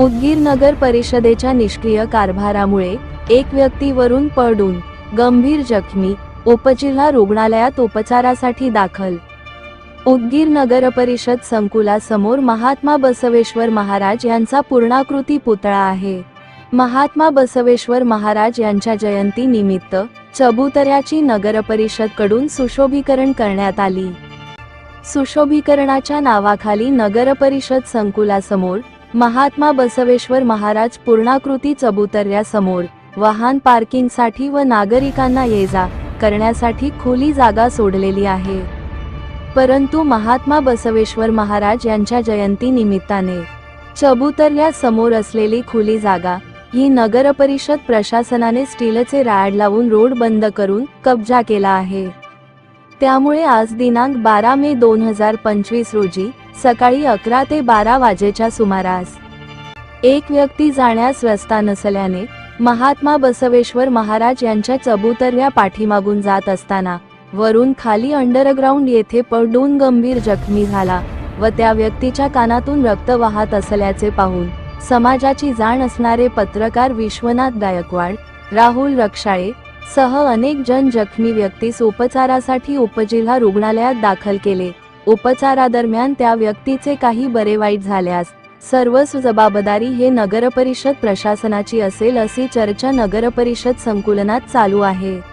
उदगीर नगर परिषदेच्या निष्क्रिय कारभारामुळे एक व्यक्तीवरून पडून गंभीर जखमी उपजिल्हा रुग्णालयात उपचारासाठी दाखल. उदगीर नगर परिषद संकुलासमोर महात्मा बसवेश्वर महाराज यांचा पूर्णाकृती पुतळा आहे. महात्मा बसवेश्वर महाराज यांच्या जयंती निमित्त चबुतऱ्याची नगर परिषदकडून सुशोभीकरण करण्यात आली. सुशोभीकरणाच्या नावाखाली नगर परिषद संकुलासमोर महात्मा बसवेश्वर महाराज पूर्णाकृती चबुतऱ्यासमोर वाहन पार्किंगसाठी व नागरिकांना ये जा करण्यासाठी खुली जागा सोडलेली आहे. परंतु महात्मा बसवेश्वर महाराज यांच्या जयंती निमित्ताने चबुतऱ्या समोर असलेली खुली जागा ही नगरपरिषद प्रशासनाने स्टीलचे राड लावून रोड बंद करून कब्जा केला आहे. त्यामुळे आज दिनांक बारा मे दोन हजार पंचवीस रोजी सकाळी अकरा ते बारा वाजेच्या सुमारास एक व्यक्ती जाण्यास रस्ता नसल्याने महात्मा बसवेश्वर महाराज यांच्या चबुतऱ्या पाठीमागून जात असताना वरून खाली अंडरग्राउंड येथे पडून गंभीर जखमी झाला व त्या व्यक्तीच्या कानातून रक्त वाहत असल्याचे पाहून समाजाची जाण असणारे पत्रकार विश्वनाथ गायकवाड राहुल रक्षाळे सह अनेक जण जखमी व्यक्तीस उपचारासाठी उपजिल्हा रुग्णालयात दाखल केले. उपचारादरम्यान त्या व्यक्तीचे काही बरे वाईट झाल्यास सर्वच जबाबदारी हे नगरपरिषद प्रशासनाची असेल अशी चर्चा नगरपरिषद संकुलनात चालू आहे.